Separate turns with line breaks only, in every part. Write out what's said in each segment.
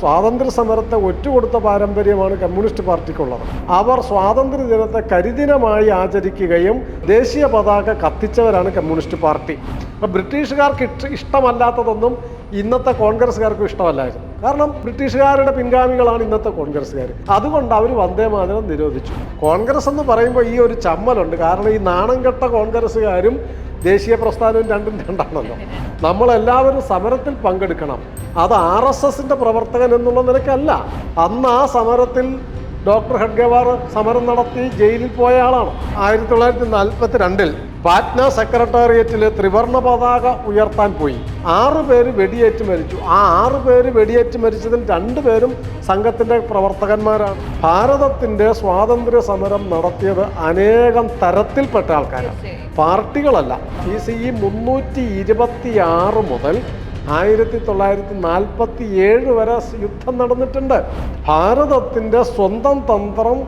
സ്വാതന്ത്ര്യ സമരത്തെ ഒറ്റുകൊടുത്ത പാരമ്പര്യമാണ് കമ്മ്യൂണിസ്റ്റ് പാർട്ടിക്കുള്ളത്. അവർ സ്വാതന്ത്ര്യ ദിനത്തെ കരിദിനമായി ആചരിക്കുകയും ദേശീയ പതാക കത്തിച്ചവരാണ് കമ്മ്യൂണിസ്റ്റ് പാർട്ടി. അപ്പം ബ്രിട്ടീഷുകാർക്ക് ഇഷ്ടമല്ലാത്തതൊന്നും ഇന്നത്തെ കോൺഗ്രസ്സുകാർക്കും ഇഷ്ടമല്ലായിരുന്നു. കാരണം ബ്രിട്ടീഷുകാരുടെ പിൻഗാമികളാണ് ഇന്നത്തെ കോൺഗ്രസ്സുകാർ അതുകൊണ്ട് അവർ വന്ദേമാതരം നിരോധിച്ചു. കോൺഗ്രസ് എന്ന് പറയുമ്പോൾ ഈ ഒരു ചമ്മലുണ്ട്. കാരണം ഈ നാണം കെട്ട കോൺഗ്രസ്സുകാരും ദേശീയ പ്രസ്ഥാനവും രണ്ടും രണ്ടാണല്ലോ. നമ്മളെല്ലാവരും സമരത്തിൽ പങ്കെടുക്കണം. അത് ആർ എസ് എസിന്റെ പ്രവർത്തകൻ എന്നുള്ള നിലയ്ക്കല്ല. അന്ന് ആ സമരത്തിൽ ഡോക്ടർ ഹെഡ്ഗവാർ സമരം നടത്തി ജയിലിൽ പോയ ആളാണ്. ആയിരത്തി തൊള്ളായിരത്തി നാൽപ്പത്തി രണ്ടിൽ പാറ്റ്ന സെക്രട്ടേറിയറ്റിൽ ത്രിവർണ പതാക ഉയർത്താൻ പോയി. ആറ് പേര് വെടിയേറ്റ് മരിച്ചു. ആ ആറ് പേര് വെടിയേറ്റ് മരിച്ചതിൽ രണ്ടുപേരും സംഘത്തിന്റെ പ്രവർത്തകന്മാരാണ്. ഭാരതത്തിന്റെ സ്വാതന്ത്ര്യ സമരം നടത്തിയത് അനേകം തരത്തിൽപ്പെട്ട ആൾക്കാരാണ്. പാർട്ടികളല്ല. ഈ സി ഇ മുന്നൂറ്റി ഇരുപത്തി ആറ് മുതൽ ആയിരത്തി തൊള്ളായിരത്തി നാൽപ്പത്തി ഏഴ് വരെ യുദ്ധം നടന്നിട്ടുണ്ട്. ഭാരതത്തിന്റെ സ്വന്തം തന്ത്രം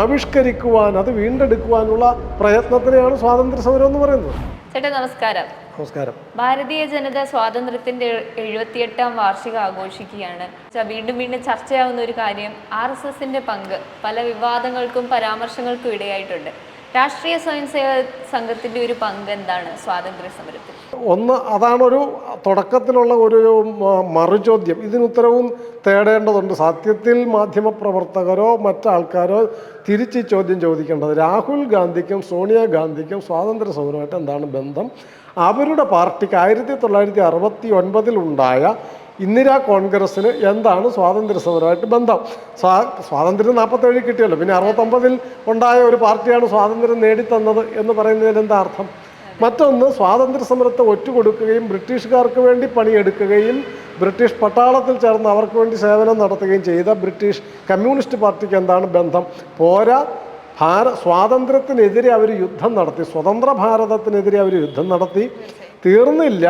ആവിഷ്കരിക്കുവാൻ അത് വീണ്ടെടുക്കുവാനുള്ള പ്രയത്നത്തിനെയാണ് സ്വാതന്ത്ര്യ സമരം എന്ന് പറയുന്നത്.
ചേട്ടാ നമസ്കാരം.
നമസ്കാരം.
ഭാരതീയ ജനത സ്വാതന്ത്ര്യത്തിന്റെ എഴുപത്തിയെട്ടാം വാർഷികം ആഘോഷിക്കുകയാണ്. വീണ്ടും വീണ്ടും ചർച്ചയാവുന്ന ഒരു കാര്യം ആർ എസ് എസിന്റെ പങ്ക് പല വിവാദങ്ങൾക്കും പരാമർശങ്ങൾക്കും ഇടയായിട്ടുണ്ട്. രാഷ്ട്രീയ സ്വയം സംഘത്തിന്റെ ഒരു പങ്ക് എന്താണ് സ്വാതന്ത്ര്യ സമരത്തിൽ?
ഒന്ന് അതാണൊരു തുടക്കത്തിലുള്ള ഒരു മറുചോദ്യം. ഇതിനുത്തരവും തേടേണ്ടതുണ്ട്. സത്യത്തിൽ മാധ്യമപ്രവർത്തകരോ മറ്റാൾക്കാരോ തിരിച്ച് ചോദ്യം ചോദിക്കേണ്ടത് രാഹുൽ ഗാന്ധിക്കും സോണിയാഗാന്ധിക്കും സ്വാതന്ത്ര്യ സമരമായിട്ട് എന്താണ് ബന്ധം? അവരുടെ പാർട്ടിക്ക് ആയിരത്തി തൊള്ളായിരത്തി അറുപത്തി ഒൻപതിലുണ്ടായ ഇന്ദിരാ കോൺഗ്രസ്സിന് എന്താണ് സ്വാതന്ത്ര്യ സമരമായിട്ട് ബന്ധം? സ്വാ സ്വാതന്ത്ര്യം നാൽപ്പത്തേഴിൽ കിട്ടിയല്ലോ. പിന്നെ അറുപത്തൊമ്പതിൽ ഉണ്ടായ ഒരു പാർട്ടിയാണ് സ്വാതന്ത്ര്യം നേടിത്തന്നത് എന്ന് പറയുന്നതിൽ എന്താ അർത്ഥം? മറ്റൊന്ന് സ്വാതന്ത്ര്യ സമരത്തെ ഒറ്റുകൊടുക്കുകയും ബ്രിട്ടീഷുകാർക്ക് വേണ്ടി പണിയെടുക്കുകയും ബ്രിട്ടീഷ് പട്ടാളത്തിൽ ചേർന്ന് അവർക്ക് വേണ്ടി സേവനം നടത്തുകയും ചെയ്ത ബ്രിട്ടീഷ് കമ്മ്യൂണിസ്റ്റ് പാർട്ടിക്ക് എന്താണ് ബന്ധം? പോരാ ഭാര സ്വാതന്ത്ര്യത്തിനെതിരെ അവർ യുദ്ധം നടത്തി സ്വതന്ത്ര ഭാരതത്തിനെതിരെ അവർ യുദ്ധം നടത്തി. തീർന്നില്ല.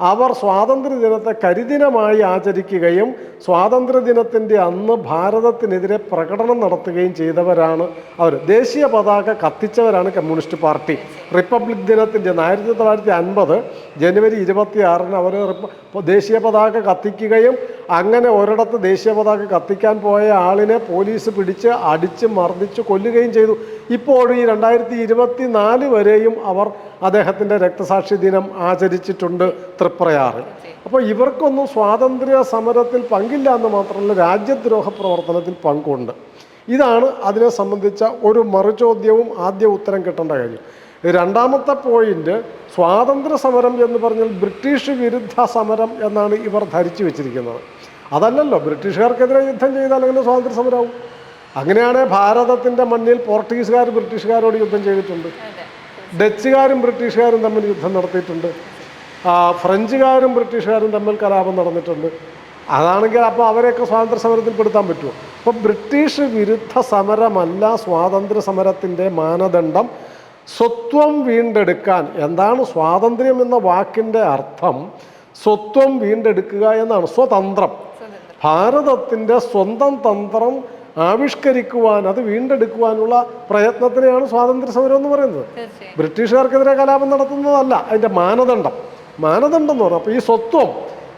അവർ സ്വാതന്ത്ര്യ ദിനത്തെ കരിദിനമായി ആചരിക്കുകയും സ്വാതന്ത്ര്യ ദിനത്തിന്റെ അന്ന് ഭാരതത്തിനെതിരെ പ്രകടനം നടത്തുകയും ചെയ്തവരാണ് അവർ. ദേശീയ പതാക കത്തിച്ചവരാണ് കമ്മ്യൂണിസ്റ്റ് പാർട്ടി. റിപ്പബ്ലിക് ദിനത്തിന്റെ ആയിരത്തി തൊള്ളായിരത്തി അൻപത് ജനുവരി ഇരുപത്തി ആറിന് അവർ ദേശീയ പതാക കത്തിക്കുകയും അങ്ങനെ ഒരിടത്ത് ദേശീയ പതാക കത്തിക്കാൻ പോയ ആളിനെ പോലീസ് പിടിച്ച് അടിച്ച് മർദ്ദിച്ച് കൊല്ലുകയും ചെയ്തു. ഇപ്പോഴും ഈ രണ്ടായിരത്തി ഇരുപത്തി നാല് വരെയും അവർ അദ്ദേഹത്തിന്റെ രക്തസാക്ഷി ദിനം ആചരിച്ചിട്ടുണ്ട്. തൃപ്രയാറിൽ അപ്പോൾ ഇവർക്കൊന്നും സ്വാതന്ത്ര്യ സമരത്തിൽ പങ്കില്ല എന്ന് മാത്രമല്ല രാജ്യദ്രോഹ പ്രവർത്തനത്തിൽ പങ്കുണ്ട്. ഇതാണ് അതിനെ സംബന്ധിച്ച ഒരു മറുചോദ്യവും ആദ്യ ഉത്തരം കിട്ടേണ്ട കാര്യം. രണ്ടാമത്തെ പോയിന്റ് സ്വാതന്ത്ര്യ സമരം എന്ന് പറഞ്ഞാൽ ബ്രിട്ടീഷ് വിരുദ്ധ സമരം എന്നാണ് ഇവർ ധരിച്ചു വെച്ചിരിക്കുന്നത്. അതല്ലല്ലോ ബ്രിട്ടീഷുകാർക്കെതിരെ യുദ്ധം ചെയ്താൽ അങ്ങനെ സ്വാതന്ത്ര്യ സമരമാവും അങ്ങനെയാണെങ്കിൽ ഭാരതത്തിന്റെ മണ്ണിൽ പോർട്ടുഗീസുകാർ ബ്രിട്ടീഷുകാരോട് യുദ്ധം ചെയ്തിട്ടുണ്ട്. ഡച്ചുകാരും ബ്രിട്ടീഷുകാരും തമ്മിൽ യുദ്ധം നടത്തിയിട്ടുണ്ട്. ഫ്രഞ്ചുകാരും ബ്രിട്ടീഷുകാരും തമ്മിൽ കലാപം നടന്നിട്ടുണ്ട്. അതാണെങ്കിൽ അപ്പോൾ അവരെയൊക്കെ സ്വാതന്ത്ര്യ സമരത്തിൽ പെടുത്താൻ പറ്റുമോ? അപ്പോൾ ബ്രിട്ടീഷ് വിരുദ്ധ സമരമല്ല സ്വാതന്ത്ര്യ സമരത്തിന്റെ മാനദണ്ഡം. സ്വത്വം വീണ്ടെടുക്കാൻ. എന്താണ് സ്വാതന്ത്ര്യം എന്ന വാക്കിന്റെ അർത്ഥം? സ്വത്വം വീണ്ടെടുക്കുക എന്നാണ്. സ്വതന്ത്രം. ഭാരതത്തിന്റെ സ്വന്തം തന്ത്രം ആവിഷ്കരിക്കുവാൻ അത് വീണ്ടെടുക്കുവാനുള്ള പ്രയത്നത്തിനെയാണ് സ്വാതന്ത്ര്യ സമരം എന്ന് പറയുന്നത്. ബ്രിട്ടീഷുകാർക്കെതിരെ കലാപം നടത്തുന്നതല്ല. അതിന്റെ മാനദണ്ഡം. മാനദണ്ഡം എന്ന് പറഞ്ഞാൽ അപ്പോൾ ഈ സ്വത്വം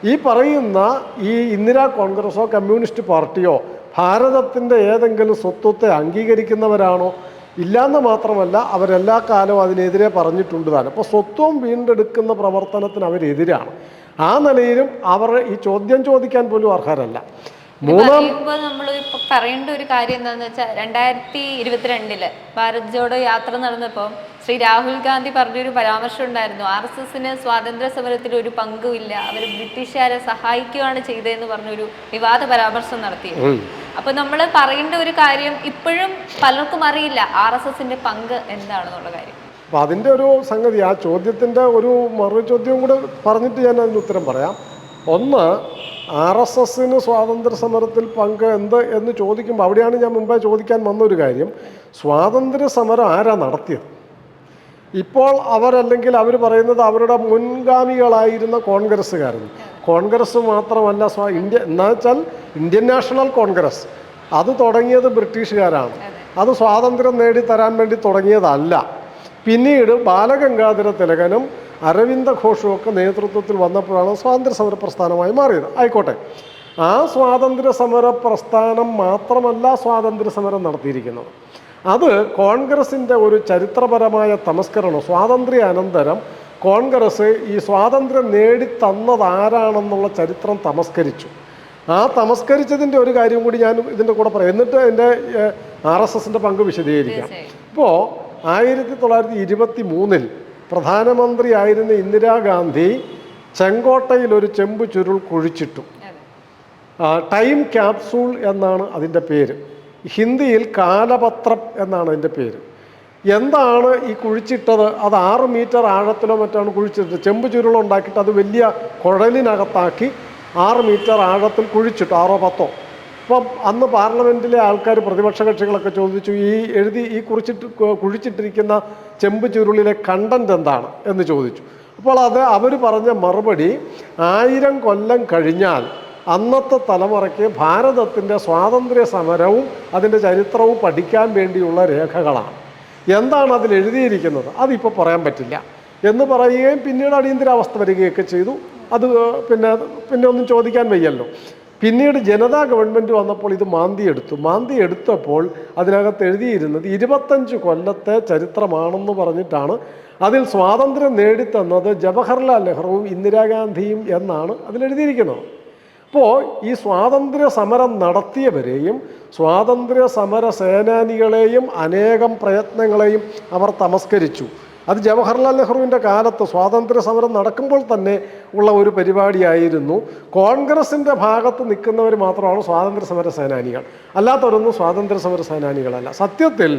ഈ പറയുന്ന ഈ ഇന്ദിരാ കോൺഗ്രസോ കമ്മ്യൂണിസ്റ്റ് പാർട്ടിയോ ഭാരതത്തിന്റെ ഏതെങ്കിലും സ്വത്വത്തെ അംഗീകരിക്കുന്നവരാണോ? ഇല്ലാന്ന് മാത്രമല്ല അവരെല്ലാ കാലവും അതിനെതിരെ പറഞ്ഞിട്ടുണ്ട് താനും. അപ്പോൾ സ്വത്വം വീണ്ടെടുക്കുന്ന പ്രവർത്തനത്തിന് അവരെതിരാണ്. ആ നിലയിലും അവർ ഈ ചോദ്യം ചോദിക്കാൻ പോലും അർഹരല്ല.
പറയുമ്പോ നമ്മൾ ഇപ്പൊ പറയേണ്ട ഒരു കാര്യം എന്താന്ന് വെച്ചാൽ രണ്ടായിരത്തി ഇരുപത്തിരണ്ടിൽ ഭാരത് ജോഡോ യാത്ര നടന്നപ്പോൾ ശ്രീ രാഹുൽ ഗാന്ധി പറഞ്ഞൊരു പരാമർശം ഉണ്ടായിരുന്നു. ആർ എസ് എസിന് സ്വാതന്ത്ര്യ സമരത്തിൽ ഒരു പങ്കുമില്ല. അവർ ബ്രിട്ടീഷുകാരെ സഹായിക്കുകയാണ് ചെയ്തതെന്ന് പറഞ്ഞൊരു വിവാദ പരാമർശം നടത്തി
അപ്പോൾ
അപ്പൊ നമ്മൾ പറയേണ്ട ഒരു കാര്യം ഇപ്പോഴും പലർക്കും അറിയില്ല. ആർ എസ് എസിന്റെ പങ്ക് എന്താണെന്നുള്ള കാര്യം.
അപ്പൊ അതിന്റെ ഒരു സംഗതി ആ ചോദ്യത്തിന്റെ ഒരു മറു ചോദ്യവും കൂടെ പറഞ്ഞിട്ട് ഞാൻ അതിന് ഉത്തരം പറയാം. ഒന്ന് ആർ എസ് എസിന് സ്വാതന്ത്ര്യ സമരത്തിൽ പങ്ക് എന്ത് എന്ന് ചോദിക്കുമ്പോൾ അവിടെയാണ് ഞാൻ മുമ്പേ ചോദിക്കാൻ വന്നൊരു കാര്യം. സ്വാതന്ത്ര്യ സമരം ആരാ നടത്തിയത്? ഇപ്പോൾ അവരല്ലെങ്കിൽ അവർ പറയുന്നത് അവരുടെ മുൻഗാമികളായിരുന്ന കോൺഗ്രസ്സുകാരാണ് കോൺഗ്രസ് മാത്രമല്ല സ്വാ ഇന്ത്യ എന്നാ വെച്ചാൽ ഇന്ത്യൻ നാഷണൽ കോൺഗ്രസ്. അത് തുടങ്ങിയത് ബ്രിട്ടീഷുകാരാണ്. അത് സ്വാതന്ത്ര്യം നേടിത്തരാൻ വേണ്ടി തുടങ്ങിയതല്ല. പിന്നീട് ബാലഗംഗാധര തിലകനും അരവിന്ദ ഘോഷുമൊക്കെ നേതൃത്വത്തിൽ വന്നപ്പോഴാണ് സ്വാതന്ത്ര്യ സമര പ്രസ്ഥാനമായി മാറിയത്. ആയിക്കോട്ടെ. ആ സ്വാതന്ത്ര്യ സമര പ്രസ്ഥാനം മാത്രമല്ല സ്വാതന്ത്ര്യ സമരം നടത്തിയിരിക്കുന്നത്. അത് കോൺഗ്രസിന്റെ ഒരു ചരിത്രപരമായ തമസ്കരണം സ്വാതന്ത്ര്യ അനന്തരം കോൺഗ്രസ് ഈ സ്വാതന്ത്ര്യം നേടിത്തന്നത് ആരാണെന്നുള്ള ചരിത്രം തമസ്കരിച്ചു. ആ തമസ്കരിച്ചതിന്റെ ഒരു കാര്യം കൂടി ഞാൻ ഇതിന്റെ കൂടെ പറയാം. എന്നിട്ട് എന്റെ ആർ എസ് എസിന്റെ പങ്ക് വിശദീകരിക്കാം. ഇപ്പോൾ ആയിരത്തി തൊള്ളായിരത്തി ഇരുപത്തി മൂന്നിൽ പ്രധാനമന്ത്രിയായിരുന്ന ഇന്ദിരാഗാന്ധി ചെങ്കോട്ടയിൽ ഒരു ചെമ്പ് ചുരുൾ കുഴിച്ചിട്ടു. ടൈം ക്യാപ്സൂൾ എന്നാണ് അതിന്റെ പേര്. ഹിന്ദിയിൽ കാലപത്രം എന്നാണ് അതിന്റെ പേര്. എന്താണ് ഈ കുഴിച്ചിട്ടത്? അത് ആറ് മീറ്റർ ആഴത്തിലോ മറ്റാണ് കുഴിച്ചിട്ടത്? ചെമ്പ് ചുരുളുണ്ടാക്കിയിട്ട് അത് വലിയ കുഴലിനകത്താക്കി ആറ് മീറ്റർ ആഴത്തിൽ കുഴിച്ചിട്ടു ആറോ പത്തോ. അപ്പം അന്ന് പാർലമെന്റിലെ ആൾക്കാർ പ്രതിപക്ഷ കക്ഷികളൊക്കെ ചോദിച്ചു ഈ എഴുതി ഈ കുറിച്ചിട്ട് കുഴിച്ചിട്ടിരിക്കുന്ന ചെമ്പ് ചുരുളിലെ കണ്ടന്റ് എന്താണ്? എന്ന് ചോദിച്ചു. അപ്പോൾ അത് അവർ പറഞ്ഞ മറുപടി ആയിരം കൊല്ലം കഴിഞ്ഞാൽ അന്നത്തെ തലമുറയ്ക്ക് ഭാരതത്തിന്റെ സ്വാതന്ത്ര്യ സമരവും അതിന്റെ ചരിത്രവും പഠിക്കാൻ വേണ്ടിയുള്ള രേഖകളാണ്. എന്താണ് അതിൽ എഴുതിയിരിക്കുന്നത്? അതിപ്പോൾ പറയാൻ പറ്റില്ല. എന്ന് പറയുകയും പിന്നീട് അടിയന്തരാവസ്ഥ വരികയൊക്കെ ചെയ്തു. അത് പിന്നെ പിന്നെ ഒന്നും ചോദിക്കാൻ വയ്യല്ലോ. പിന്നീട് ജനതാ ഗവൺമെന്റ് വന്നപ്പോൾ ഇത് മാന്തി എടുത്തു മാന്തി എടുത്തപ്പോൾ അതിനകത്ത് എഴുതിയിരുന്നത് ഇരുപത്തഞ്ച് കൊല്ലത്തെ ചരിത്രമാണെന്ന് പറഞ്ഞിട്ടാണ്. അതിൽ സ്വാതന്ത്ര്യം നേടിത്തന്നത് ജവഹർലാൽ നെഹ്റുവും ഇന്ദിരാഗാന്ധിയും എന്നാണ് അതിലെഴുതിയിരിക്കുന്നത് അപ്പോൾ ഈ സ്വാതന്ത്ര്യ സമരം നടത്തിയവരെയും സ്വാതന്ത്ര്യ സമര സേനാനികളെയും അനേകം പ്രയത്നങ്ങളെയും അവർ തമസ്കരിച്ചു. അത് ജവഹർലാൽ നെഹ്റുവിന്റെ കാലത്ത് സ്വാതന്ത്ര്യ സമരം നടക്കുമ്പോൾ തന്നെ ഉള്ള ഒരു പരിപാടിയായിരുന്നു. കോൺഗ്രസിന്റെ ഭാഗത്ത് നിൽക്കുന്നവർ മാത്രമാണ് സ്വാതന്ത്ര്യ സമര സേനാനികൾ. അല്ലാത്തവരൊന്നും സ്വാതന്ത്ര്യ സമര സേനാനികളല്ല. സത്യത്തിൽ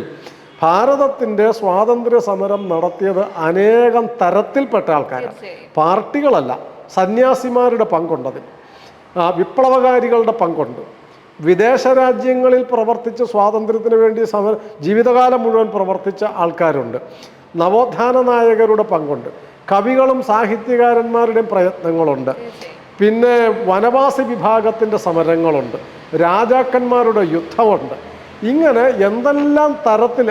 ഭാരതത്തിന്റെ സ്വാതന്ത്ര്യ സമരം നടത്തിയത് അനേകം തരത്തിൽപ്പെട്ട ആൾക്കാരാണ്. പാർട്ടികളല്ല സന്യാസിമാരുടെ പങ്കുണ്ടതിൽ. വിപ്ലവകാരികളുടെ പങ്കുണ്ട്. വിദേശ രാജ്യങ്ങളിൽ പ്രവർത്തിച്ച് സ്വാതന്ത്ര്യത്തിന് വേണ്ടി സമര ജീവിതകാലം മുഴുവൻ പ്രവർത്തിച്ച ആൾക്കാരുണ്ട്. നവോത്ഥാന നായകരുടെ പങ്കുണ്ട്. കവികളും സാഹിത്യകാരന്മാരുടെയും പ്രയത്നങ്ങളുണ്ട്. പിന്നെ വനവാസി വിഭാഗത്തിന്റെ സമരങ്ങളുണ്ട്. രാജാക്കന്മാരുടെ യുദ്ധമുണ്ട്. ഇങ്ങനെ എന്തെല്ലാം തരത്തിൽ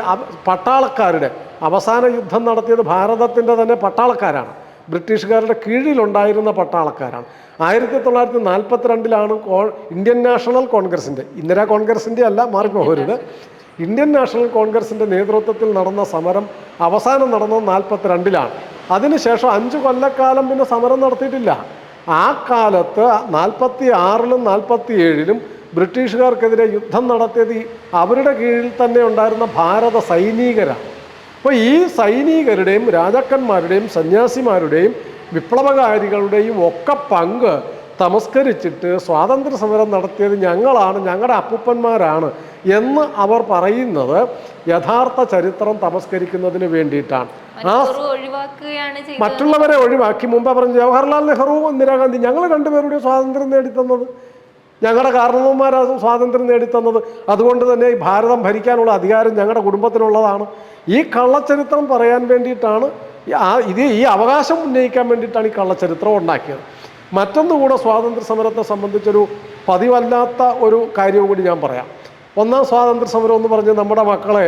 പട്ടാളക്കാരുടെ അവസാന യുദ്ധം നടത്തിയത് ഭാരതത്തിന്റെ തന്നെ പട്ടാളക്കാരാണ്. ബ്രിട്ടീഷുകാരുടെ കീഴിലുണ്ടായിരുന്ന പട്ടാളക്കാരാണ്. ആയിരത്തി തൊള്ളായിരത്തി നാൽപ്പത്തിരണ്ടിലാണ് രണ്ടിലാണ് ഇന്ത്യൻ നാഷണൽ കോൺഗ്രസിന്റെ ഇന്ദിരാ കോൺഗ്രസിന്റെ അല്ല മാറിപ്പോകരുത് ഇന്ത്യൻ നാഷണൽ കോൺഗ്രസിന്റെ നേതൃത്വത്തിൽ നടന്ന സമരം അവസാനം നടന്നത് നാൽപ്പത്തിരണ്ടിലാണ്. അതിനുശേഷം അഞ്ച് കൊല്ലക്കാലം പിന്നെ സമരം നടത്തിയിട്ടില്ല. ആ കാലത്ത് നാൽപ്പത്തി ആറിലും നാൽപ്പത്തി ഏഴിലും ബ്രിട്ടീഷുകാർക്കെതിരെ യുദ്ധം നടത്തിയത് അവരുടെ കീഴിൽ തന്നെ ഉണ്ടായിരുന്ന ഭാരത സൈനികരാണ്. അപ്പോൾ ഈ സൈനികരുടെയും രാജാക്കന്മാരുടെയും സന്യാസിമാരുടെയും വിപ്ലവകാരികളുടെയും ഒക്കെ പങ്ക് തമസ്കരിച്ചിട്ട് സ്വാതന്ത്ര്യ സമരം നടത്തിയത് ഞങ്ങളാണ് ഞങ്ങളുടെ അപ്പൂപ്പന്മാരാണ് എന്ന് അവർ പറയുന്നത് യഥാർത്ഥ ചരിത്രം തമസ്കരിക്കുന്നതിന് വേണ്ടിയിട്ടാണ്. ആ മറ്റുള്ളവരെ ഒഴിവാക്കി. മുമ്പ് പറഞ്ഞു ജവഹർലാൽ നെഹ്റു ഇന്ദിരാഗാന്ധി ഞങ്ങൾ രണ്ടുപേരുടെ സ്വാതന്ത്ര്യം നേടിത്തന്നത്. ഞങ്ങളുടെ കാരണവന്മാരാണ് സ്വാതന്ത്ര്യം നേടിത്തന്നത്. അതുകൊണ്ട് തന്നെ ഈ ഭാരതം ഭരിക്കാനുള്ള അധികാരം ഞങ്ങളുടെ കുടുംബത്തിനുള്ളതാണ്. ഈ കള്ളച്ചരിത്രം പറയാൻ വേണ്ടിയിട്ടാണ് ഇത് ഈ അവകാശം ഉന്നയിക്കാൻ വേണ്ടിയിട്ടാണ് ഈ കള്ളച്ചരിത്രം ഉണ്ടാക്കിയത്. മറ്റൊന്നുകൂടെ സ്വാതന്ത്ര്യ സമരത്തെ സംബന്ധിച്ചൊരു പതിവല്ലാത്ത ഒരു കാര്യവും കൂടി ഞാൻ പറയാം. ഒന്നാം സ്വാതന്ത്ര്യ സമരം എന്ന് പറഞ്ഞ് നമ്മുടെ മക്കളെ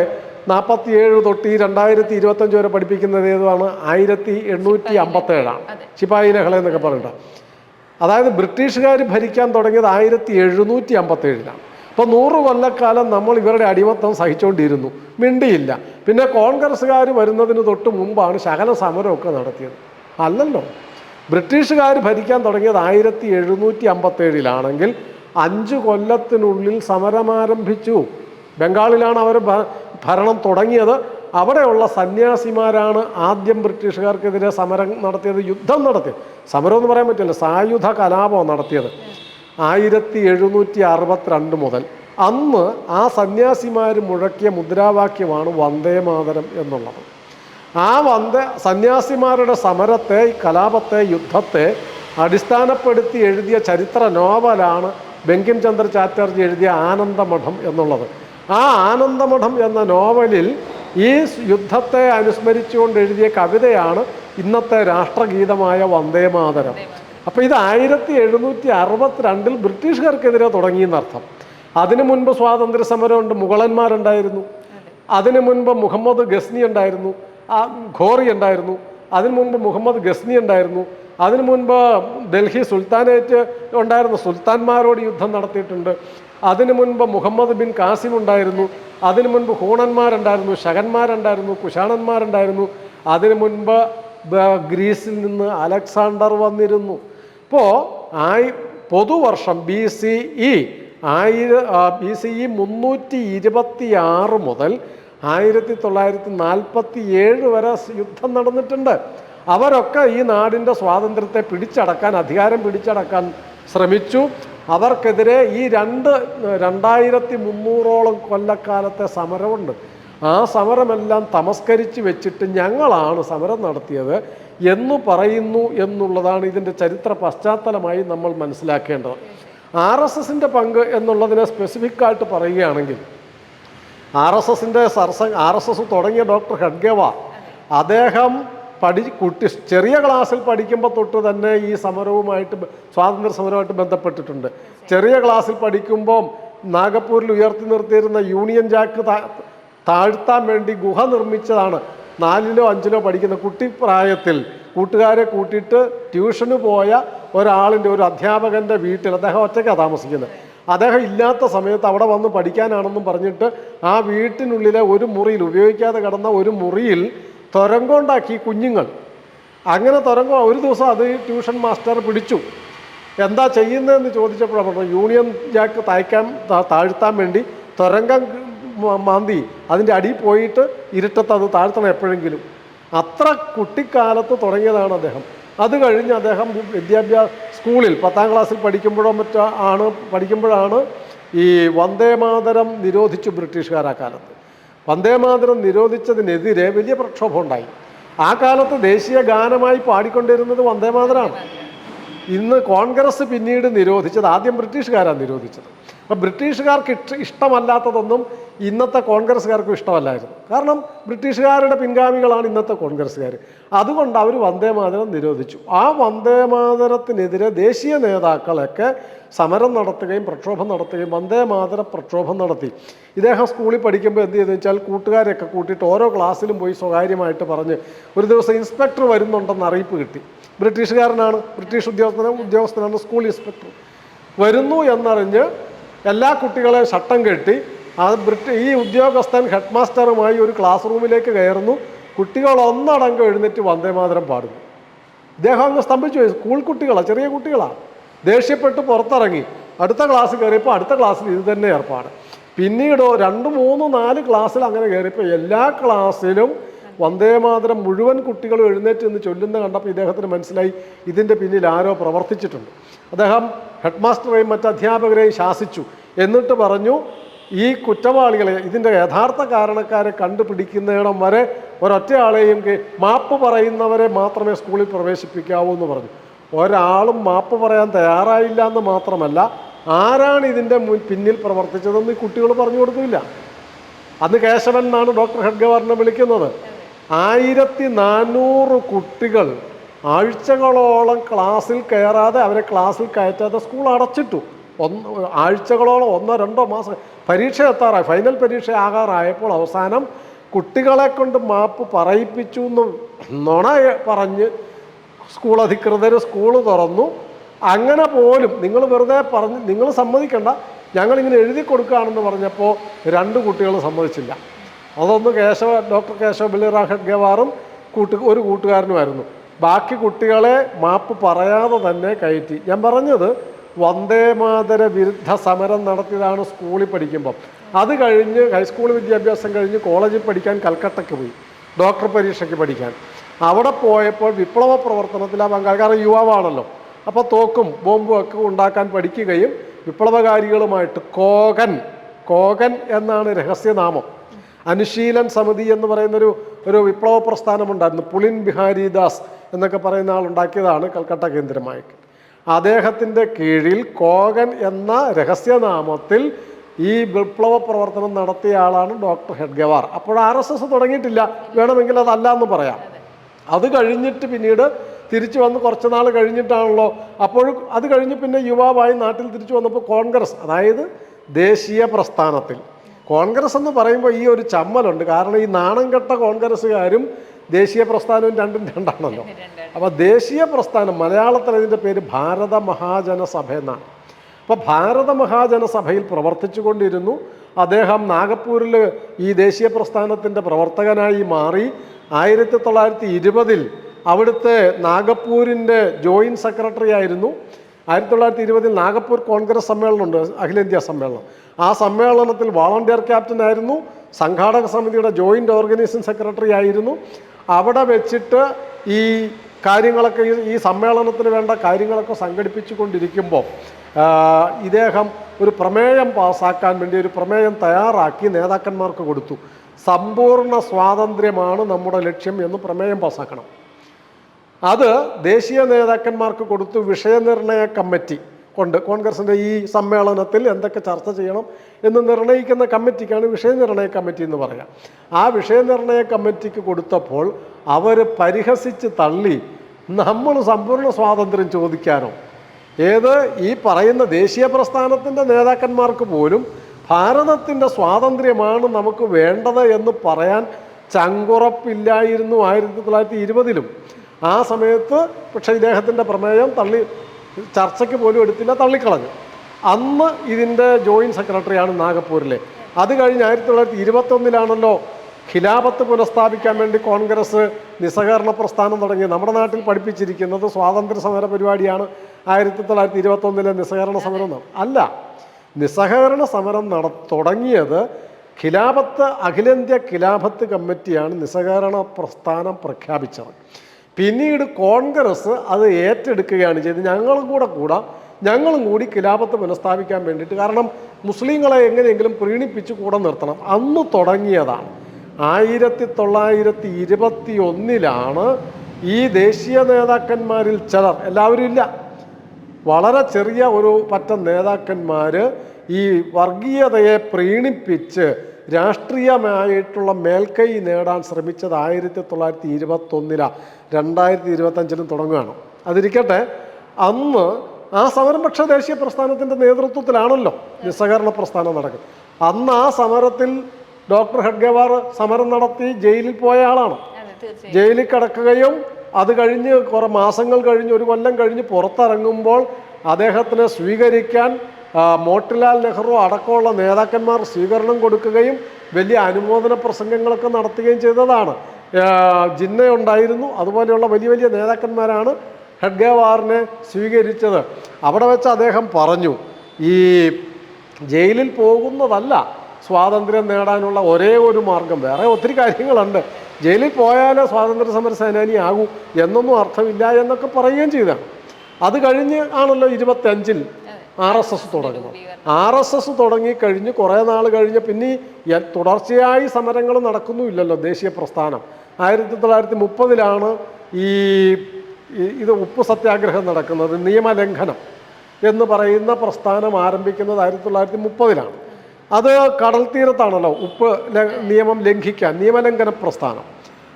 നാൽപ്പത്തി ഏഴ് തൊട്ട് ഈ രണ്ടായിരത്തി ഇരുപത്തഞ്ച് വരെ പഠിപ്പിക്കുന്നത് ഏതാണ് ആയിരത്തി എണ്ണൂറ്റി അമ്പത്തേഴാണ്
ഏഴാണ്
ശിപായി ലഹള എന്നൊക്കെ പറഞ്ഞിട്ട്. അതായത് ബ്രിട്ടീഷുകാർ ഭരിക്കാൻ തുടങ്ങിയത് ആയിരത്തി എഴുന്നൂറ്റി അമ്പത്തേഴിലാണ് അപ്പോൾ നൂറ് കൊല്ലക്കാലം നമ്മൾ ഇവരുടെ അടിമത്തം സഹിച്ചുകൊണ്ടിരുന്നു മിണ്ടിയില്ല. പിന്നെ കോൺഗ്രസ്സുകാർ വരുന്നതിന് തൊട്ട് മുമ്പാണ് ശകല സമരമൊക്കെ നടത്തിയത്. അല്ലല്ലോ. ബ്രിട്ടീഷുകാർ ഭരിക്കാൻ തുടങ്ങിയത് ആയിരത്തി എഴുന്നൂറ്റി അമ്പത്തേഴിലാണെങ്കിൽ അഞ്ച് കൊല്ലത്തിനുള്ളിൽ സമരം ആരംഭിച്ചു. ബംഗാളിലാണ് അവർ ഭരണം തുടങ്ങിയത്. അവിടെയുള്ള സന്യാസിമാരാണ് ആദ്യം ബ്രിട്ടീഷുകാർക്കെതിരെ സമരം നടത്തിയത് യുദ്ധം നടത്തിയത് സമരം എന്ന് പറയാൻ പറ്റില്ല സായുധ കലാപം നടത്തിയത്. ആയിരത്തി എഴുന്നൂറ്റി അറുപത്തിരണ്ട് മുതൽ അന്ന് ആ സന്യാസിമാർ മുഴക്കിയ മുദ്രാവാക്യമാണ് വന്ദേ മാതരം എന്നുള്ളത്. ആ വന്ദ സന്യാസിമാരുടെ സമരത്തെ കലാപത്തെ യുദ്ധത്തെ അടിസ്ഥാനപ്പെടുത്തി എഴുതിയ ചരിത്ര നോവലാണ് ബങ്കിം ചന്ദ്ര ചാറ്റർജി എഴുതിയ ആനന്ദമഠം എന്നുള്ളത്. ആ ആനന്ദമഠം എന്ന നോവലിൽ ഈ യുദ്ധത്തെ അനുസ്മരിച്ചുകൊണ്ട് എഴുതിയ കവിതയാണ് ഇന്നത്തെ രാഷ്ട്രഗീതമായ വന്ദേ മാതരം. അപ്പോൾ ഇത് ആയിരത്തി എഴുന്നൂറ്റി അറുപത്തിരണ്ടിൽ ബ്രിട്ടീഷുകാർക്കെതിരെ തുടങ്ങിയെന്നർത്ഥം. അതിനു മുൻപ് സ്വാതന്ത്ര്യ സമരമുണ്ട് മുഗളന്മാരുണ്ടായിരുന്നു. അതിനു മുൻപ് മുഹമ്മദ് ഗസ്നി ഉണ്ടായിരുന്നു. ഘോറി ഉണ്ടായിരുന്നു. അതിനു മുൻപ് മുഹമ്മദ് ഗസ്നി ഉണ്ടായിരുന്നു. അതിനു മുൻപ് ഡൽഹി സുൽത്താനേറ്റ് ഉണ്ടായിരുന്ന സുൽത്താൻമാരോട് യുദ്ധം നടത്തിയിട്ടുണ്ട്. അതിനു മുൻപ് മുഹമ്മദ് ബിൻ കാസിം ഉണ്ടായിരുന്നു. അതിനു മുൻപ് ഹൂണന്മാരുണ്ടായിരുന്നു ശകന്മാരുണ്ടായിരുന്നു കുഷാണന്മാരുണ്ടായിരുന്നു അതിനു മുൻപ് ഗ്രീസിൽ നിന്ന് അലക്സാണ്ടർ വന്നിരുന്നു. ഇപ്പോൾ ആയി പൊതുവർഷം ബി സി ഇ ആയിര ബി സി ഇ മുന്നൂറ്റി ഇരുപത്തി ആറ് മുതൽ ആയിരത്തി തൊള്ളായിരത്തി നാൽപ്പത്തി ഏഴ് വരെ യുദ്ധം നടന്നിട്ടുണ്ട്. അവരൊക്കെ ഈ നാടിന്റെ സ്വാതന്ത്ര്യത്തെ പിടിച്ചടക്കാൻ അധികാരം പിടിച്ചടക്കാൻ ശ്രമിച്ചു. അവർക്കെതിരെ ഈ രണ്ട് രണ്ടായിരത്തി മുന്നൂറോളം കൊല്ലക്കാലത്തെ സമരമുണ്ട്. ആ സമരമെല്ലാം തമസ്കരിച്ച് വെച്ചിട്ട് ഞങ്ങളാണ് സമരം നടത്തിയത് എന്ന് പറയുന്നു എന്നുള്ളതാണ് ഇതിന്റെ ചരിത്ര പശ്ചാത്തലമായി നമ്മൾ മനസ്സിലാക്കേണ്ടത്. ആർ എസ് എസിന്റെ പങ്ക് എന്നുള്ളതിനെ സ്പെസിഫിക്കായിട്ട് പറയുകയാണെങ്കിൽ ആർ എസ് എസിന്റെ സർസ ആർ എസ് എസ് തുടങ്ങിയ ഡോക്ടർ ഹഡ്ഗവ അദ്ദേഹം പഠി കുട്ടി ചെറിയ ക്ലാസ്സിൽ പഠിക്കുമ്പോൾ തൊട്ട് തന്നെ ഈ സമരവുമായിട്ട് സ്വാതന്ത്ര്യ സമരവുമായിട്ട് ബന്ധപ്പെട്ടിട്ടുണ്ട്. ചെറിയ ക്ലാസ്സിൽ പഠിക്കുമ്പം നാഗപ്പൂരിൽ ഉയർത്തി നിർത്തിയിരുന്ന യൂണിയൻ ജാക്ക് താഴ്ത്താൻ വേണ്ടി ഗുഹ നിർമ്മിച്ചതാണ്. നാലിലോ അഞ്ചിലോ പഠിക്കുന്ന കുട്ടിപ്രായത്തിൽ കൂട്ടുകാരെ കൂട്ടിയിട്ട് ട്യൂഷന് പോയ ഒരാളിന്റെ ഒരു അധ്യാപകന്റെ വീട്ടിൽ അദ്ദേഹം ഒറ്റയ്ക്കാണ് താമസിക്കുന്നത്. അദ്ദേഹം ഇല്ലാത്ത സമയത്ത് അവിടെ വന്ന് പഠിക്കാനാണെന്നും പറഞ്ഞിട്ട് ആ വീട്ടിനുള്ളിലെ ഒരു മുറിയിൽ ഉപയോഗിക്കാതെ കിടന്ന ഒരു മുറിയിൽ തുരങ്കമുണ്ടാക്കി കുഞ്ഞുങ്ങൾ. അങ്ങനെ തുരങ്കം ഒരു ദിവസം അത് ട്യൂഷൻ മാസ്റ്റർ പിടിച്ചു. എന്താ ചെയ്യുന്നതെന്ന് ചോദിച്ചപ്പോഴാണ് പറഞ്ഞു യൂണിയൻ ജാക്ക് തയ്ക്കാൻ താഴ്ത്താൻ വേണ്ടി തുരങ്കം മാന്തി അതിന്റെ അടിയിൽ പോയിട്ട് ഇരുട്ടത്ത് അത് താഴ്ത്തണം എപ്പോഴെങ്കിലും. അത്ര കുട്ടിക്കാലത്ത് തുടങ്ങിയതാണ് അദ്ദേഹം. അത് കഴിഞ്ഞ് അദ്ദേഹം വിദ്യാഭ്യാസ സ്കൂളിൽ പത്താം ക്ലാസ്സിൽ പഠിക്കുമ്പോഴോ മറ്റോ ആണ് പഠിക്കുമ്പോഴാണ് ഈ വന്ദേ മാതരം നിരോധിച്ചു ബ്രിട്ടീഷുകാർ ആ കാലത്ത് വന്ദേമാതരം നിരോധിച്ചതിനെതിരെ വലിയ പ്രക്ഷോഭം ഉണ്ടായി. ആ കാലത്ത് ദേശീയ ഗാനമായി പാടിക്കൊണ്ടിരുന്നത് വന്ദേമാതരമാണ് ഇന്ന് കോൺഗ്രസ് പിന്നീട് നിരോധിച്ചത് ആദ്യം ബ്രിട്ടീഷുകാരാണ് നിരോധിച്ചത്. അപ്പം ബ്രിട്ടീഷുകാർക്ക് ഇഷ്ട ഇഷ്ടമല്ലാത്തതൊന്നും ഇന്നത്തെ കോൺഗ്രസ്സുകാർക്കും ഇഷ്ടമല്ലായിരുന്നു. കാരണം ബ്രിട്ടീഷുകാരുടെ പിൻഗാമികളാണ് ഇന്നത്തെ കോൺഗ്രസ്സുകാർ. അതുകൊണ്ട് അവർ വന്ദേമാതരം നിരോധിച്ചു. ആ വന്ദേമാതരത്തിനെതിരെ ദേശീയ നേതാക്കളൊക്കെ സമരം നടത്തുകയും പ്രക്ഷോഭം നടത്തുകയും വന്ദേമാതര പ്രക്ഷോഭം നടത്തി. ഇദ്ദേഹം സ്കൂളിൽ പഠിക്കുമ്പോൾ എന്ത് ചെയ്തെന്ന് വെച്ചാൽ കൂട്ടുകാരെയൊക്കെ കൂട്ടിയിട്ട് ഓരോ ക്ലാസ്സിലും പോയി സ്വകാര്യമായിട്ട് പറഞ്ഞ് ഒരു ദിവസം ഇൻസ്പെക്ടർ വരുന്നുണ്ടെന്ന് അറിയിപ്പ് കിട്ടി. ബ്രിട്ടീഷുകാരനാണ് ബ്രിട്ടീഷ് ഉദ്യോഗസ്ഥനും ഉദ്യോഗസ്ഥനാണ് സ്കൂൾ ഇൻസ്പെക്ടർ വരുന്നു എന്നറിഞ്ഞ് എല്ലാ കുട്ടികളെയും ശട്ടം കെട്ടി ആ ബ്രിട്ടീ ഈ ഉദ്യോഗസ്ഥൻ ഹെഡ് മാസ്റ്ററുമായി ഒരു ക്ലാസ് റൂമിലേക്ക് കയറുന്നു. കുട്ടികൾ ഒന്നടങ്കം എഴുന്നേറ്റ് വന്ദേമാതരം പാടുന്നു. ഇദ്ദേഹം അങ്ങ് സ്തംഭിച്ചു. പോയി സ്കൂൾ കുട്ടികളാണ് ചെറിയ കുട്ടികളാണ് ദേഷ്യപ്പെട്ട് പുറത്തിറങ്ങി. അടുത്ത ക്ലാസ് കയറിയപ്പോൾ അടുത്ത ക്ലാസ്സിൽ ഇത് തന്നെ ഏർപ്പാട്. പിന്നീടോ രണ്ട് മൂന്ന് നാല് ക്ലാസ്സിൽ അങ്ങനെ കയറിയപ്പോൾ എല്ലാ ക്ലാസ്സിലും വന്ദേമാതരം മുഴുവൻ കുട്ടികളും എഴുന്നേറ്റ് എന്ന് ചൊല്ലുന്ന കണ്ടപ്പോൾ ഇദ്ദേഹത്തിന് മനസ്സിലായി ഇതിന്റെ പിന്നിൽ ആരോ പ്രവർത്തിച്ചിട്ടുണ്ട്. അദ്ദേഹം ഹെഡ് മാസ്റ്ററെയും മറ്റ് അധ്യാപകരെയും ശാസിച്ചു. എന്നിട്ട് പറഞ്ഞു ഈ കുറ്റവാളികളെ ഇതിന്റെ യഥാർത്ഥ കാരണക്കാരെ കണ്ടുപിടിക്കുന്നിടം വരെ ഒരൊറ്റയാളെയും മാപ്പ് പറയുന്നവരെ മാത്രമേ സ്കൂളിൽ പ്രവേശിപ്പിക്കാവൂ എന്ന് പറഞ്ഞു. ഒരാളും മാപ്പ് പറയാൻ തയ്യാറായില്ല എന്ന് മാത്രമല്ല ആരാണ് ഇതിന്റെ പിന്നിൽ പ്രവർത്തിച്ചതെന്ന് ഈ കുട്ടികൾ പറഞ്ഞു കൊടുക്കില്ല. അന്ന് കേശവൻ എന്നാണ് ഡോക്ടർ ഹെഡ്ഗവാറിനെ വിളിക്കുന്നത്. ആയിരത്തി നാനൂറ് കുട്ടികൾ ആഴ്ചകളോളം ക്ലാസ്സിൽ കയറാതെ അവരെ ക്ലാസ്സിൽ കയറ്റാതെ സ്കൂൾ അടച്ചിട്ടു. ഒന്ന് ആഴ്ചകളോളം ഒന്നോ രണ്ടോ മാസം പരീക്ഷ എത്താറായി. ഫൈനൽ പരീക്ഷ ആകാറായപ്പോൾ അവസാനം കുട്ടികളെ കൊണ്ട് മാപ്പ് പറയിപ്പിച്ചു എന്ന് നുണ പറഞ്ഞ് സ്കൂൾ അധികൃതർ സ്കൂൾ തുറന്നു. അങ്ങനെ പോലും നിങ്ങൾ വെറുതെ പറഞ്ഞ് നിങ്ങൾ സമ്മതിക്കണ്ട ഞങ്ങളിങ്ങനെ എഴുതി കൊടുക്കുകയാണെന്ന് പറഞ്ഞപ്പോൾ രണ്ട് കുട്ടികൾ സമ്മതിച്ചില്ല. അതൊന്ന് കേശവ ഡോക്ടർ കേശവ ബില്ലി റാഹഡ് ഗവാറും കൂട്ടു ഒരു കൂട്ടുകാരനുമായിരുന്നു. ബാക്കി കുട്ടികളെ മാപ്പ് പറയാതെ തന്നെ കയറ്റി. ഞാൻ പറഞ്ഞത് വന്ദേമാതര വിരുദ്ധ സമരം നടത്തിയതാണ് സ്കൂളിൽ പഠിക്കുമ്പം. അത് കഴിഞ്ഞ് ഹൈസ്കൂൾ വിദ്യാഭ്യാസം കഴിഞ്ഞ് കോളേജിൽ പഠിക്കാൻ കൽക്കട്ടയ്ക്ക് പോയി ഡോക്ടർ പരീക്ഷയ്ക്ക് പഠിക്കാൻ. അവിടെ പോയപ്പോൾ വിപ്ലവ പ്രവർത്തനത്തിൽ ആ പങ്കാളി കാരണം യുവാവാണല്ലോ. അപ്പോൾ തോക്കും ബോംബും ഒക്കെ ഉണ്ടാക്കാൻ പഠിക്കുകയും വിപ്ലവകാരികളുമായിട്ട് കോകൻ കോകൻ എന്നാണ് രഹസ്യനാമം. അനുശീലൻ സമിതി എന്ന് പറയുന്നൊരു ഒരു വിപ്ലവ പ്രസ്ഥാനമുണ്ടായിരുന്നു പുളിൻ ബിഹാരി ദാസ് എന്നൊക്കെ പറയുന്ന ആൾ ഉണ്ടാക്കിയതാണ് കൽക്കട്ട കേന്ദ്രമായിട്ട്. അദ്ദേഹത്തിന്റെ കീഴിൽ കോകൻ എന്ന രഹസ്യനാമത്തിൽ ഈ വിപ്ലവ പ്രവർത്തനം നടത്തിയ ആളാണ് ഡോക്ടർ ഹെഡ്ഗവാർ. അപ്പോൾ ആർ എസ് എസ് തുടങ്ങിയിട്ടില്ല. വേണമെങ്കിൽ അതല്ല എന്ന് പറയാം. അത് കഴിഞ്ഞിട്ട് പിന്നീട് തിരിച്ചു വന്ന് കുറച്ച് നാൾ കഴിഞ്ഞിട്ടാണല്ലോ. അപ്പോഴും അത് കഴിഞ്ഞ് പിന്നെ യുവാവായി നാട്ടിൽ തിരിച്ചു വന്നപ്പോൾ കോൺഗ്രസ് അതായത് ദേശീയ പ്രസ്ഥാനത്തിൽ കോൺഗ്രസ് എന്ന് പറയുമ്പോൾ ഈ ഒരു ചമ്മലുണ്ട്. കാരണം ഈ നാണം കെട്ട കോൺഗ്രസ്സുകാരും ദേശീയ പ്രസ്ഥാനവും രണ്ടും രണ്ടാണല്ലോ. അപ്പോൾ ദേശീയ പ്രസ്ഥാനം മലയാളത്തിൽ അതിന്റെ പേര് ഭാരത മഹാജനസഭ എന്നാണ്. അപ്പോൾ ഭാരത മഹാജനസഭയിൽ പ്രവർത്തിച്ചു കൊണ്ടിരുന്നു. അദ്ദേഹം നാഗപ്പൂരിൽ ഈ ദേശീയ പ്രസ്ഥാനത്തിന്റെ പ്രവർത്തകനായി മാറി. ആയിരത്തി തൊള്ളായിരത്തി ഇരുപതിൽ അവിടുത്തെ നാഗപ്പൂരിന്റെ ജോയിന്റ് സെക്രട്ടറി ആയിരുന്നു. ആയിരത്തി തൊള്ളായിരത്തി ഇരുപതിൽ നാഗപ്പൂർ കോൺഗ്രസ് സമ്മേളനമുണ്ട് അഖിലേന്ത്യാ സമ്മേളനം. ആ സമ്മേളനത്തിൽ വോളണ്ടിയർ ക്യാപ്റ്റൻ ആയിരുന്നു സംഘാടക സമിതിയുടെ ജോയിന്റ് ഓർഗനൈസിംഗ് സെക്രട്ടറി ആയിരുന്നു. അവിടെ വെച്ചിട്ട് ഈ കാര്യങ്ങളൊക്കെ ഈ- സമ്മേളനത്തിന് വേണ്ട കാര്യങ്ങളൊക്കെ സംഘടിപ്പിച്ചു കൊണ്ടിരിക്കുമ്പോൾ ഇദ്ദേഹം ഒരു പ്രമേയം പാസ്സാക്കാൻ വേണ്ടി ഒരു പ്രമേയം തയ്യാറാക്കി നേതാക്കന്മാർക്ക് കൊടുത്തു. സമ്പൂർണ സ്വാതന്ത്ര്യമാണ് നമ്മുടെ ലക്ഷ്യം എന്ന് പ്രമേയം പാസ്സാക്കണം അത് ദേശീയ നേതാക്കന്മാർക്ക് കൊടുത്തു വിഷയനിർണയ കമ്മിറ്റി കൊണ്ട് കോൺഗ്രസിന്റെ ഈ സമ്മേളനത്തിൽ എന്തൊക്കെ ചർച്ച ചെയ്യണം എന്ന് നിർണയിക്കുന്ന കമ്മിറ്റിക്കാണ് വിഷയനിർണയ കമ്മിറ്റി എന്ന് പറയാം ആ വിഷയനിർണയ കമ്മിറ്റിക്ക് കൊടുത്തപ്പോൾ അവർ പരിഹസിച്ച് തള്ളി നമ്മൾ സമ്പൂർണ സ്വാതന്ത്ര്യം ചോദിക്കാനോ. ഏത് ഈ പറയുന്ന ദേശീയ പ്രസ്ഥാനത്തിന്റെ നേതാക്കന്മാർക്ക് പോലും ഭാരതത്തിന്റെ സ്വാതന്ത്ര്യമാണ് നമുക്ക് വേണ്ടത് എന്ന് പറയാൻ ചങ്കുറപ്പില്ലായിരുന്നു ആയിരത്തി തൊള്ളായിരത്തി ഇരുപതിലും. ആ സമയത്ത് പക്ഷേ ഇദ്ദേഹത്തിന്റെ പ്രമേയം തള്ളി ചർച്ചയ്ക്ക് പോലും എടുത്തില്ല തള്ളിക്കളഞ്ഞു. അന്ന് ഇതിന്റെ ജോയിന്റ് സെക്രട്ടറിയാണ് നാഗപ്പൂരിലെ. അത് കഴിഞ്ഞ് ആയിരത്തി തൊള്ളായിരത്തി ഇരുപത്തൊന്നിലാണല്ലോ ഖിലാപത്ത് പുനഃസ്ഥാപിക്കാൻ വേണ്ടി കോൺഗ്രസ് നിസ്സഹകരണ പ്രസ്ഥാനം തുടങ്ങി. നമ്മുടെ നാട്ടിൽ പഠിപ്പിച്ചിരിക്കുന്നത് സ്വാതന്ത്ര്യ സമര പരിപാടിയാണ് ആയിരത്തി തൊള്ളായിരത്തി ഇരുപത്തൊന്നിലെ നിസ്സഹകരണ സമരം അല്ല. നിസ്സഹകരണ സമരം നട തുടങ്ങിയത് ഖിലാപത്ത് അഖിലേന്ത്യാ ഖിലാഫത്ത് കമ്മിറ്റിയാണ് നിസ്സഹകരണ പ്രസ്ഥാനം പ്രഖ്യാപിച്ചത്. പിന്നീട് കോൺഗ്രസ് അത് ഏറ്റെടുക്കുകയാണ് ചെയ്തത്. ഞങ്ങളും കൂടെ കൂടാം. ഞങ്ങളും കൂടി ഖിലാഫത്ത് പുനഃസ്ഥാപിക്കാൻ വേണ്ടിയിട്ട് കാരണം മുസ്ലിങ്ങളെ എങ്ങനെയെങ്കിലും പ്രീണിപ്പിച്ച് കൂടെ നിർത്തണം. അന്ന് തുടങ്ങിയതാണ്. ആയിരത്തി തൊള്ളായിരത്തി ഇരുപത്തി ഒന്നിലാണ് ഈ ദേശീയ നേതാക്കന്മാരിൽ ചിലർ എല്ലാവരും ഇല്ല. വളരെ ചെറിയ ഒരു പറ്റം നേതാക്കന്മാർ ഈ വർഗീയതയെ പ്രീണിപ്പിച്ച് രാഷ്ട്രീയമായിട്ടുള്ള മേൽക്കൈ നേടാൻ ശ്രമിച്ചത് ആയിരത്തി തൊള്ളായിരത്തി ഇരുപത്തൊന്നിലാണ് രണ്ടായിരത്തി ഇരുപത്തഞ്ചിലും തുടങ്ങുകയാണ്. അതിരിക്കട്ടെ അന്ന് ആ സമരപക്ഷ പക്ഷേ ദേശീയ പ്രസ്ഥാനത്തിന്റെ നേതൃത്വത്തിലാണല്ലോ നിസ്സഹകരണ പ്രസ്ഥാനം നടക്കുന്നത്. അന്ന് ആ സമരത്തിൽ ഡോക്ടർ ഹെഡ്ഗവാർ സമരം നടത്തി ജയിലിൽ പോയ ആളാണ്. ജയിലിൽ കിടക്കുകയും അത് കഴിഞ്ഞ് കുറേ മാസങ്ങൾ കഴിഞ്ഞ് ഒരു കൊല്ലം കഴിഞ്ഞ് പുറത്തിറങ്ങുമ്പോൾ അദ്ദേഹത്തിനെ സ്വീകരിക്കാൻ മോട്ടിലാൽ നെഹ്റു അടക്കമുള്ള നേതാക്കന്മാർ സ്വീകരണം കൊടുക്കുകയും വലിയ അനുമോദന പ്രസംഗങ്ങളൊക്കെ നടത്തുകയും ചെയ്തതാണ്. ജിന്നയുണ്ടായിരുന്നു. അതുപോലെയുള്ള വലിയ വലിയ നേതാക്കന്മാരാണ് ഹെഡ്ഗേവാറിനെ സ്വീകരിച്ചത്. അവിടെ വെച്ച് അദ്ദേഹം പറഞ്ഞു ഈ ജയിലിൽ പോകുന്നതല്ല സ്വാതന്ത്ര്യം നേടാനുള്ള ഒരേ ഒരു മാർഗം. വേറെ ഒത്തിരി കാര്യങ്ങളുണ്ട്. ജയിലിൽ പോയാലേ സ്വാതന്ത്ര്യ സമര ആകൂ എന്നൊന്നും അർത്ഥമില്ല എന്നൊക്കെ പറയുകയും ചെയ്താണ് അത് കഴിഞ്ഞ് ആണല്ലോ ഇരുപത്തഞ്ചിൽ ആർ എസ് എസ് തുടങ്ങുന്നത് ആർ എസ് എസ് തുടങ്ങിക്കഴിഞ്ഞ് കുറേ നാൾ കഴിഞ്ഞ് പിന്നെ തുടർച്ചയായി സമരങ്ങൾ നടക്കുന്നുമില്ലല്ലോ ദേശീയ പ്രസ്ഥാനം. ആയിരത്തി തൊള്ളായിരത്തി മുപ്പതിലാണ് ഈ- ഇത് ഉപ്പ് സത്യാഗ്രഹം നടക്കുന്നത് നിയമലംഘനം എന്ന് പറയുന്ന പ്രസ്ഥാനം ആരംഭിക്കുന്നത് ആയിരത്തി തൊള്ളായിരത്തി മുപ്പതിലാണ് അത് കടൽ തീരത്താണല്ലോ ഉപ്പ് നിയമം ലംഘിക്കാൻ നിയമലംഘന പ്രസ്ഥാനം.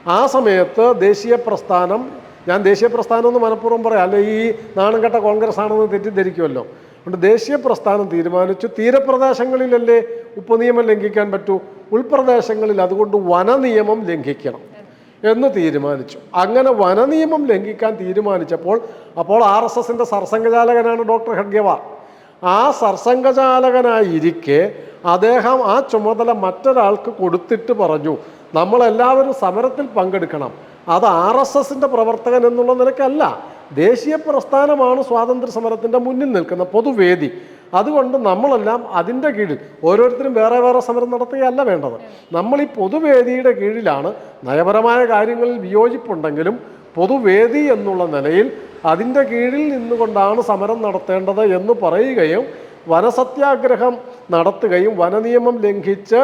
ആ സമയത്ത് ദേശീയ പ്രസ്ഥാനം ഞാൻ ദേശീയ പ്രസ്ഥാനം എന്ന് മനഃപൂർവം പറയാം അല്ലെ ഈ നാണംകെട്ട കോൺഗ്രസ് ആണെന്ന് തെറ്റിദ്ധരിക്കുമല്ലോ. അതുകൊണ്ട് ദേശീയ പ്രസ്ഥാനം തീരുമാനിച്ചു. തീരപ്രദേശങ്ങളിലല്ലേ ഉപനിയമം നിയമം ലംഘിക്കാൻ പറ്റൂ? ഉൾപ്രദേശങ്ങളിൽ അതുകൊണ്ട് വനനിയമം ലംഘിക്കണം എന്ന് തീരുമാനിച്ചു. അങ്ങനെ വനനിയമം ലംഘിക്കാൻ തീരുമാനിച്ചപ്പോൾ അപ്പോൾ ആർ എസ് എസിന്റെ സർസംഘചാലകനാണ് ഡോക്ടർ ഹെഡ്ഗേവാർ. ആ സർസംഘചാലകനായിരിക്കെ അദ്ദേഹം ആ ചുമതല മറ്റൊരാൾക്ക് കൊടുത്തിട്ട് പറഞ്ഞു നമ്മളെല്ലാവരും സമരത്തിൽ പങ്കെടുക്കണം. അത് ആർ എസ് എസിന്റെ പ്രവർത്തകൻ എന്നുള്ള നിലക്കല്ല. ദേശീയ പ്രസ്ഥാനമാണ് സ്വാതന്ത്ര്യ സമരത്തിന്റെ മുന്നിൽ നിൽക്കുന്ന പൊതുവേദി. അതുകൊണ്ട് നമ്മളെല്ലാം അതിന്റെ കീഴിൽ ഓരോരുത്തരും വേറെ വേറെ സമരം നടത്തുകയല്ല വേണ്ടത്. നമ്മൾ ഈ പൊതുവേദിയുടെ കീഴിലാണ് നയപരമായ കാര്യങ്ങളിൽ വിയോജിപ്പുണ്ടെങ്കിലും പൊതുവേദി എന്നുള്ള നിലയിൽ അതിന്റെ കീഴിൽ നിന്നുകൊണ്ടാണ് സമരം നടത്തേണ്ടത് എന്ന് പറയുകയും വനസത്യാഗ്രഹം നടത്തുകയും വനനിയമം ലംഘിച്ച്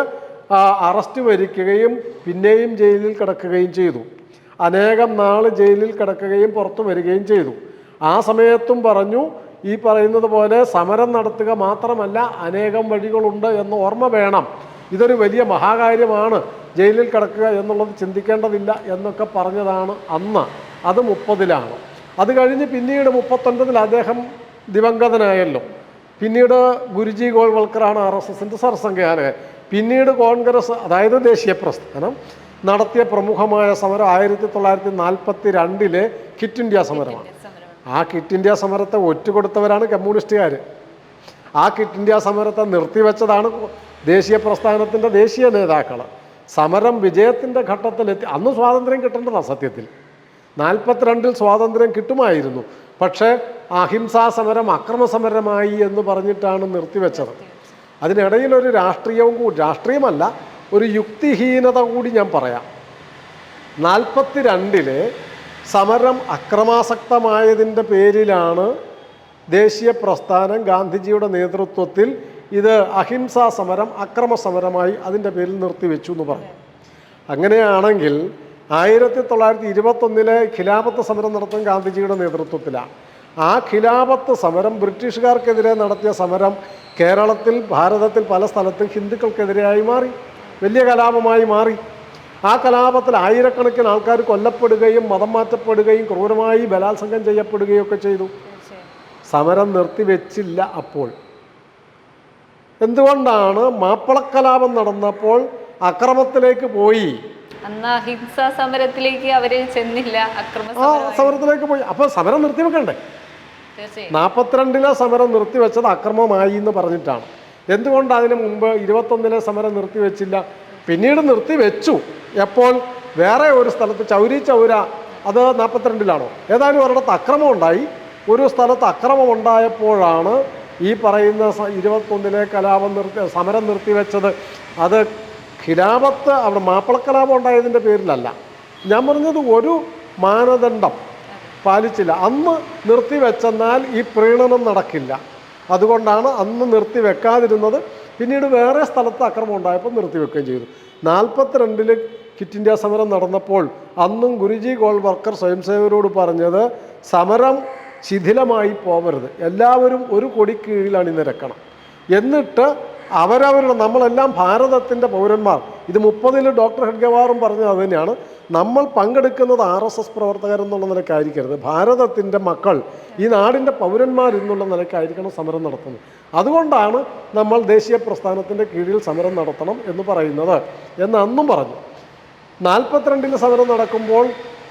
അറസ്റ്റ് വരിക്കുകയും പിന്നെയും ജയിലിൽ കിടക്കുകയും ചെയ്തു. അനേകം നാൾ ജയിലിൽ കിടക്കുകയും പുറത്തു വരികയും ചെയ്തു. ആ സമയത്തും പറഞ്ഞു ഈ പറയുന്നത് പോലെ സമരം നടത്തുക മാത്രമല്ല അനേകം വഴികളുണ്ട് എന്ന് ഓർമ്മ വേണം. ഇതൊരു വലിയ മഹാകാര്യമാണ്. ജയിലിൽ കിടക്കുക എന്നുള്ളത് ചിന്തിക്കേണ്ടതില്ല എന്നൊക്കെ പറഞ്ഞതാണ് അന്ന്. അത് മുപ്പതിലാണ്. അത് കഴിഞ്ഞ് പിന്നീട് മുപ്പത്തൊൻപതിൽ അദ്ദേഹം ദിവംഗതനായല്ലോ. പിന്നീട് ഗുരുജി ഗോൾവൽക്കറാണ് ആർ എസ് എസിന്റെ സർസംഘചാലകൻ പിന്നീട് കോൺഗ്രസ് അതായത് ദേശീയ പ്രസ്ഥാനം നടത്തിയ പ്രമുഖമായ സമരം ആയിരത്തി തൊള്ളായിരത്തി നാൽപ്പത്തി രണ്ടിലെ കിറ്റ് ഇന്ത്യ സമരമാണ്.
സമരം
ആ കിറ്റ് ഇന്ത്യ സമരത്തെ ഒറ്റുകൊടുത്തവരാണ് കമ്മ്യൂണിസ്റ്റുകാർ ആ കിറ്റ് ഇന്ത്യ സമരത്തെ നിർത്തിവെച്ചതാണ് ദേശീയ പ്രസ്ഥാനത്തിന്റെ ദേശീയ നേതാക്കൾ സമരം വിജയത്തിന്റെ ഘട്ടത്തിലെത്തി. അന്ന് സ്വാതന്ത്ര്യം കിട്ടേണ്ടതാണ് സത്യത്തിൽ. നാൽപ്പത്തിരണ്ടിൽ സ്വാതന്ത്ര്യം കിട്ടുമായിരുന്നു. പക്ഷേ അഹിംസാ സമരം അക്രമ സമരമായി എന്ന് പറഞ്ഞിട്ടാണ് നിർത്തിവെച്ചത്. അതിനിടയിൽ ഒരു രാഷ്ട്രീയവും രാഷ്ട്രീയമല്ല ഒരു യുക്തിഹീനത കൂടി ഞാൻ പറയാം. നാൽപ്പത്തി രണ്ടിലെ സമരം അക്രമാസക്തമായതിന്റെ പേരിലാണ് ദേശീയ പ്രസ്ഥാനം ഗാന്ധിജിയുടെ നേതൃത്വത്തിൽ ഇത് അഹിംസാ സമരം അക്രമ സമരമായി അതിന്റെ പേരിൽ നിർത്തിവെച്ചു എന്ന് പറഞ്ഞു. അങ്ങനെയാണെങ്കിൽ ആയിരത്തി തൊള്ളായിരത്തി ഇരുപത്തൊന്നിലെ ഖിലാഫത്ത് സമരം നടത്തുന്ന ഗാന്ധിജിയുടെ നേതൃത്വത്തിലാണ്. ആ ഖിലാഫത്ത് സമരം ബ്രിട്ടീഷുകാർക്കെതിരെ നടത്തിയ സമരം കേരളത്തിൽ ഭാരതത്തിൽ പല സ്ഥലത്തും ഹിന്ദുക്കൾക്കെതിരെയായി മാറി. വലിയ കലാപമായി മാറി. ആ കലാപത്തിൽ ആയിരക്കണക്കിന് ആൾക്കാർ കൊല്ലപ്പെടുകയും മതം മാറ്റപ്പെടുകയും ക്രൂരമായി ബലാത്സംഗം ചെയ്യപ്പെടുകയും ഒക്കെ ചെയ്തു. സമരം നിർത്തിവെച്ചില്ല അപ്പോൾ. എന്തുകൊണ്ടാണ് മാപ്പിളക്കലാപം നടന്നപ്പോൾ അക്രമത്തിലേക്ക് പോയി?
സമരത്തിലേക്ക് അവർ ചെന്നില്ല. അക്രമ
ആ സമരത്തിലേക്ക് പോയി. അപ്പൊ സമരം നിർത്തിവെക്കണ്ടേ? നാപ്പത്തിരണ്ടിലെ സമരം നിർത്തിവെച്ചത് അക്രമമായി എന്ന് പറഞ്ഞിട്ടാണ്. എന്തുകൊണ്ട് അതിന് മുമ്പ് ഇരുപത്തൊന്നിലെ സമരം നിർത്തിവെച്ചില്ല? പിന്നീട് നിർത്തിവെച്ചു. എപ്പോൾ? വേറെ ഒരു സ്ഥലത്ത് ചൗരി ചൗര അത് നാൽപ്പത്തിരണ്ടിലാണോ? ഏതായാലും ഒരിടത്ത് അക്രമം ഉണ്ടായി. ഒരു സ്ഥലത്ത് അക്രമം ഉണ്ടായപ്പോഴാണ് ഈ പറയുന്ന ഇരുപത്തൊന്നിലെ കലാപം നിർത്തി സമരം നിർത്തിവെച്ചത്. അത് ഖിലാപത്ത് അവിടെ മാപ്പിളക്കലാപം ഉണ്ടായതിന്റെ പേരിലല്ല. ഞാൻ പറഞ്ഞത് ഒരു മാനദണ്ഡം പാലിച്ചില്ല. അന്ന് നിർത്തിവെച്ചെന്നാൽ ഈ പ്രീണനം നടക്കില്ല. അതുകൊണ്ടാണ് അന്ന് നിർത്തി വെക്കാതിരുന്നത് പിന്നീട് വേറെ സ്ഥലത്ത് അക്രമം ഉണ്ടായപ്പോൾ നിർത്തി വെക്കുകയും ചെയ്തു. നാൽപ്പത്തിരണ്ടിൽ കിറ്റ് ഇന്ത്യ സമരം നടന്നപ്പോൾ അന്നും ഗുരുജി ഗോൾവർക്കർ സ്വയംസേവരോട് പറഞ്ഞത് സമരം ശിഥിലമായി പോകരുത് എല്ലാവരും ഒരു കൊടി കീഴിലാണ് ഇന്നിരക്കണം എന്നിട്ട് അവരവരുടെ നമ്മളെല്ലാം ഭാരതത്തിന്റെ പൗരന്മാർ. ഇത് മുപ്പതിൽ ഡോക്ടർ ഹെഡ്ഗവാറും പറഞ്ഞത് അത് തന്നെയാണ്. നമ്മൾ പങ്കെടുക്കുന്നത് ആർ എസ് എസ് പ്രവർത്തകരെന്നുള്ള നിലക്കായിരിക്കരുത് ഭാരതത്തിന്റെ മക്കൾ ഈ നാടിന്റെ പൗരന്മാർ എന്നുള്ള നിലക്കായിരിക്കണം സമരം നടത്തുന്നത്. അതുകൊണ്ടാണ് നമ്മൾ ദേശീയ പ്രസ്ഥാനത്തിന്റെ കീഴിൽ സമരം നടത്തണം എന്ന് പറയുന്നത് എന്ന് അന്നും പറഞ്ഞു. നാൽപ്പത്തിരണ്ടിൽ സമരം നടക്കുമ്പോൾ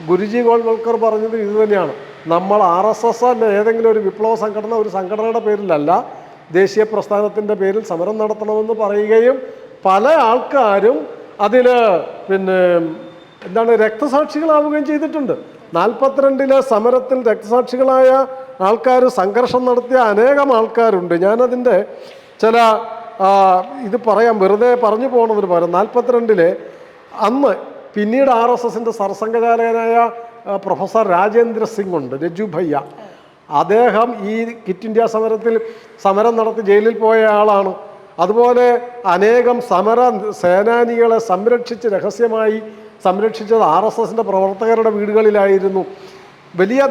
ഗുരുജി ഗോൾവൽക്കർ പറഞ്ഞത് ഇതുതന്നെയാണ് നമ്മൾ ആർ എസ് എസ് അല്ല ഏതെങ്കിലും ഒരു വിപ്ലവ സംഘടന ഒരു സംഘടനയുടെ പേരിലല്ല ദേശീയ പ്രസ്ഥാനത്തിന്റെ പേരിൽ സമരം നടത്തണമെന്ന് പറയുകയും പല ആൾക്കാരും അതിൽ പിന്നെ എന്താണ് രക്തസാക്ഷികളാവുകയും ചെയ്തിട്ടുണ്ട്. നാൽപ്പത്തിരണ്ടിലെ സമരത്തിൽ രക്തസാക്ഷികളായ ആൾക്കാർ സംഘർഷം നടത്തിയ അനേകം ആൾക്കാരുണ്ട്. ഞാനതിന്റെ ചില ഇത് പറയാം. വെറുതെ പറഞ്ഞു പോകുന്നതിന് പകരം നാൽപ്പത്തിരണ്ടിലെ അന്ന് പിന്നീട് ആർ എസ് എസിന്റെ സർസംഘചാലകനായ പ്രൊഫസർ രാജേന്ദ്ര സിംഗ് ഉണ്ട് രജു ഭയ്യ. അദ്ദേഹം ഈ കിറ്റ് ഇന്ത്യ സമരത്തിൽ സമരം നടത്തി ജയിലിൽ പോയ ആളാണ്. അതുപോലെ അനേകം സമര സേനാനികളെ സംരക്ഷിച്ച് രഹസ്യമായി സംരക്ഷിച്ചത് ആർ എസ് എസിന്റെ പ്രവർത്തകരുടെ വീടുകളിലായിരുന്നു. വലിയ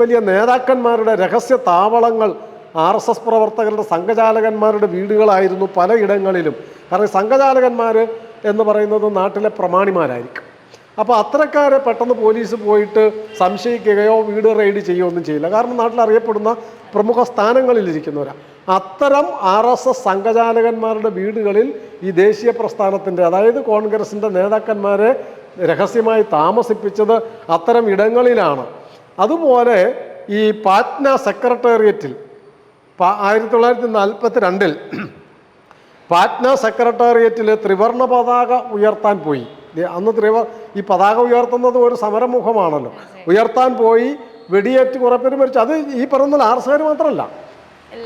വലിയ നേതാക്കന്മാരുടെ രഹസ്യ താവളങ്ങൾ ആർ എസ് എസ് പ്രവർത്തകരുടെ സംഘചാലകന്മാരുടെ വീടുകളായിരുന്നു പലയിടങ്ങളിലും. കാരണം സംഘചാലകന്മാർ എന്ന് പറയുന്നത് നാട്ടിലെ പ്രമാണിമാരായിരിക്കും. അപ്പോൾ അത്രക്കാരെ പെട്ടെന്ന് പോലീസ് പോയിട്ട് സംശയിക്കുകയോ വീട് റെയ്ഡ് ചെയ്യുകയോ ഒന്നും ചെയ്യില്ല. കാരണം നാട്ടിൽ അറിയപ്പെടുന്ന പ്രമുഖ സ്ഥാനങ്ങളിലിരിക്കുന്നവരാണ് അത്തരം ആർ എസ് എസ് സംഘചാലകന്മാരുടെ വീടുകളിൽ ഈ ദേശീയ പ്രസ്ഥാനത്തിന്റെ അതായത് കോൺഗ്രസിന്റെ നേതാക്കന്മാരെ രഹസ്യമായി താമസിപ്പിച്ചത് അത്തരം ഇടങ്ങളിലാണ്. അതുപോലെ ഈ പാറ്റ്ന സെക്രട്ടേറിയറ്റിൽ ആയിരത്തി തൊള്ളായിരത്തി നാൽപ്പത്തി രണ്ടിൽ പാറ്റ്ന സെക്രട്ടേറിയറ്റിൽ ത്രിവർണ പതാക ഉയർത്താൻ പോയി. അന്ന് ത്രിവ ഈ പതാക ഉയർത്തുന്നത് ഒരു സമരമുഖമാണല്ലോ. ഉയർത്താൻ പോയി വെടിയേറ്റ് കുറേ പേര് മരിച്ചു. അത് ഈ പറയുന്ന സാർ മാത്രമല്ല.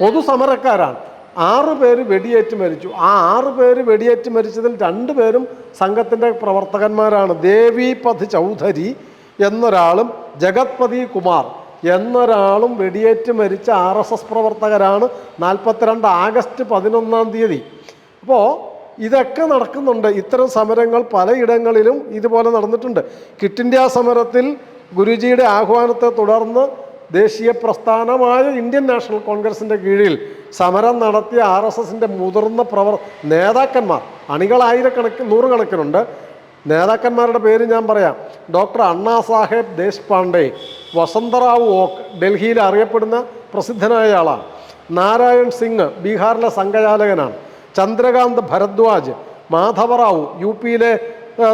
പൊതുസമരക്കാരാണ്. ആറ് പേര് വെടിയേറ്റ് മരിച്ചു. ആ ആറ് പേര് വെടിയേറ്റ് മരിച്ചതിൽ രണ്ട് പേരും സംഘത്തിന്റെ പ്രവർത്തകന്മാരാണ്. ദേവീപഥ് ചൗധരി എന്നൊരാളും ജഗത്പതി കുമാർ എന്നൊരാളും വെടിയേറ്റ് മരിച്ച ആർ എസ് എസ് പ്രവർത്തകരാണ് നാൽപ്പത്തിരണ്ട് ആഗസ്റ്റ് പതിനൊന്നാം തീയതി. അപ്പോൾ ഇതൊക്കെ നടക്കുന്നുണ്ട്. ഇത്തരം സമരങ്ങൾ പലയിടങ്ങളിലും ഇതുപോലെ നടന്നിട്ടുണ്ട്. കിറ്റ് ഇന്ത്യ സമരത്തിൽ ഗുരുജിയുടെ ആഹ്വാനത്തെ തുടർന്ന് ദേശീയ പ്രസ്ഥാനമായ ഇന്ത്യൻ നാഷണൽ കോൺഗ്രസിന്റെ കീഴിൽ സമരം നടത്തിയ ആർ എസ് എസിന്റെ മുതിർന്ന പ്രവർ നേതാക്കന്മാർ അണികളായിരക്കണക്കിന് നൂറുകണക്കിനുണ്ട്. നേതാക്കന്മാരുടെ പേര് ഞാൻ പറയാം. ഡോക്ടർ അണ്ണാ സാഹേബ് ദേശ്പാണ്ഡെ വസന്തറാവു ഓക്ക് ഡൽഹിയിൽ അറിയപ്പെടുന്ന പ്രസിദ്ധനായ ആളാണ്. നാരായൺ സിംഗ് ബീഹാറിലെ സംഘചാലകനാണ്. ചന്ദ്രകാന്ത് ഭരദ്വാജ് മാധവറാവു യു പിയിലെ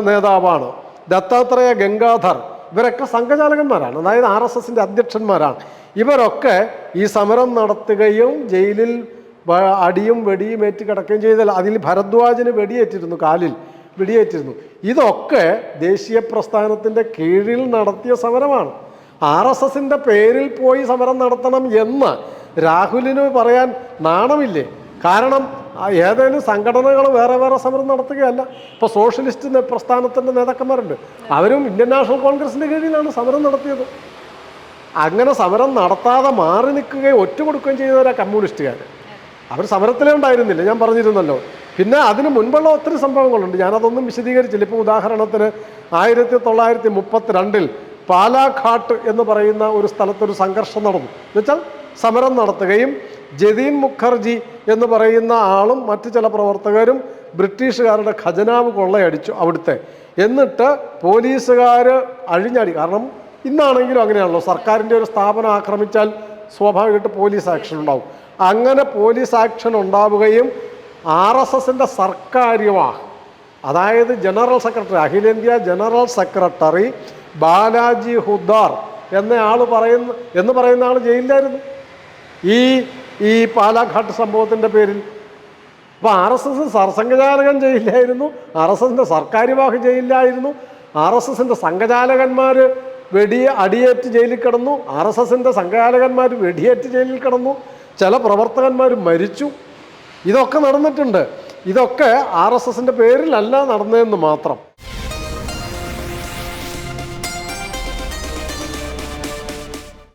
നേതാവാണ്. ദത്താത്രേയ ഗംഗാധർ ഇവരൊക്കെ സംഘചാലകന്മാരാണ്. അതായത് ആർ എസ് എസിന്റെ അധ്യക്ഷന്മാരാണ്. ഇവരൊക്കെ ഈ സമരം നടത്തുകയും ജയിലിൽ അടിയും വെടിയും ഏറ്റ് കിടക്കുകയും ചെയ്താൽ അതിൽ ഭരദ്വാജിന് വെടിയേറ്റിരുന്നു കാലിൽ വെടിയേറ്റിരുന്നു. ഇതൊക്കെ ദേശീയ പ്രസ്ഥാനത്തിന്റെ കീഴിൽ നടത്തിയ സമരമാണ്. ആർ എസ് എസിന്റെ പേരിൽ പോയി സമരം നടത്തണം എന്ന് രാഹുലിന് പറയാൻ നാണമില്ലേ? കാരണം ഏതെങ്കിലും സംഘടനകൾ വേറെ വേറെ സമരം നടത്തുകയല്ല. ഇപ്പോൾ സോഷ്യലിസ്റ്റ് പ്രസ്ഥാനത്തിന്റെ നേതാക്കന്മാരുണ്ട്. അവരും ഇന്ത്യൻ നാഷണൽ കോൺഗ്രസിന്റെ കീഴിലാണ് സമരം നടത്തിയത്. അങ്ങനെ സമരം നടത്താതെ മാറി നിൽക്കുകയും ഒറ്റ കൊടുക്കുകയും ചെയ്തവരാ കമ്മ്യൂണിസ്റ്റുകാർ അവർ സമരത്തിലേ ഉണ്ടായിരുന്നില്ല ഞാൻ പറഞ്ഞിരുന്നല്ലോ. പിന്നെ അതിന് മുൻപുള്ള ഒത്തിരി സംഭവങ്ങളുണ്ട്. ഞാനതൊന്നും വിശദീകരിച്ചില്ല. ഇപ്പോൾ ഉദാഹരണത്തിന് ആയിരത്തി തൊള്ളായിരത്തി മുപ്പത്തിരണ്ടിൽ പാലാഘാട്ട് എന്ന് പറയുന്ന ഒരു സ്ഥലത്തൊരു സംഘർഷം നടന്നു. എന്നുവെച്ചാൽ സമരം നടത്തുകയും ജതീൻ മുഖർജി എന്ന് പറയുന്ന ആളും മറ്റു ചില പ്രവർത്തകരും ബ്രിട്ടീഷുകാരുടെ ഖജനാവ് കൊള്ളയടിച്ചു അവിടുത്തെ. എന്നിട്ട് പോലീസുകാർ അഴിഞ്ഞടി. കാരണം ഇന്നാണെങ്കിലും അങ്ങനെയാണല്ലോ. സർക്കാരിന്റെ ഒരു സ്ഥാപനം ആക്രമിച്ചാൽ സ്വാഭാവികമായിട്ട് പോലീസ് ആക്ഷൻ ഉണ്ടാവും. അങ്ങനെ പോലീസ് ആക്ഷൻ ഉണ്ടാവുകയും ആർ എസ് എസിന്റെ സർക്കാര്യവാഹ് അതായത് ജനറൽ സെക്രട്ടറി അഖിലേന്ത്യാ ജനറൽ സെക്രട്ടറി ബാലാജി ഹുദാർ എന്നയാൾ പറയുന്ന എന്ന് പറയുന്ന ആൾ ജയിലിലായിരുന്നു. ഈ ഈ പാലാഘാട്ട് സംഭവത്തിന്റെ പേരിൽ. അപ്പോൾ ആർ എസ് എസ് സർസംഘചാലകൻ ചെയ്യില്ലായിരുന്നു ആർ എസ് എസിന്റെ സർക്കാർ വാഹ് ചെയ്യില്ലായിരുന്നു ആർ എസ് എസിന്റെ സംഘചാലകന്മാർ വെടി അടിയേറ്റ് ജയിലിൽ കിടന്നു ആർ എസ് എസിന്റെ സംഘചാലകന്മാർ വെടിയേറ്റ് ജയിലിൽ കിടന്നു ചില പ്രവർത്തകന്മാർ മരിച്ചു. ഇതൊക്കെ നടന്നിട്ടുണ്ട്. ഇതൊക്കെ ആർ എസ് എസിന്റെ പേരിലല്ല നടന്നതെന്ന് മാത്രം.